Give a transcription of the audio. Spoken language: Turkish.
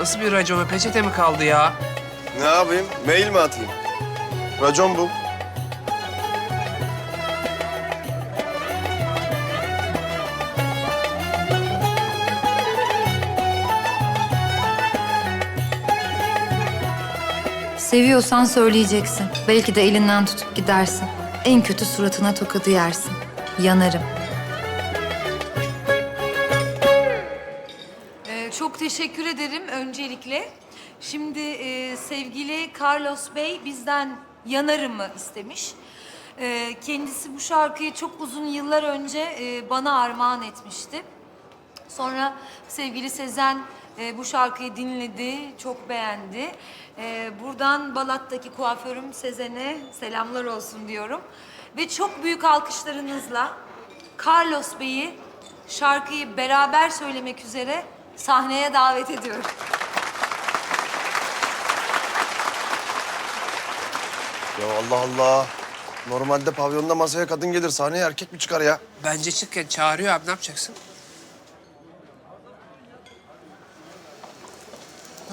Nasıl bir racona peçete mi kaldı ya? Ne yapayım? Mail mi atayım? Racon bu. Seviyorsan söyleyeceksin. Belki de elinden tutup gidersin. En kötü suratına tokadı yersin. Yanarım. Çok teşekkür ederim öncelikle. Şimdi e, sevgili Carlos Bey bizden yanarımı istemiş. Ee, kendisi bu şarkıyı çok uzun yıllar önce e, bana armağan etmişti. Sonra sevgili Sezen e, bu şarkıyı dinledi, çok beğendi. E, buradan Balat'taki kuaförüm Sezen'e selamlar olsun diyorum. Ve çok büyük alkışlarınızla Carlos Bey'i şarkıyı beraber söylemek üzere sahneye davet ediyorum. Ya Allah Allah. Normalde pavyonda masaya kadın gelir, sahneye erkek mi çıkar ya? Bence çık ya çağırıyor abi ne yapacaksın?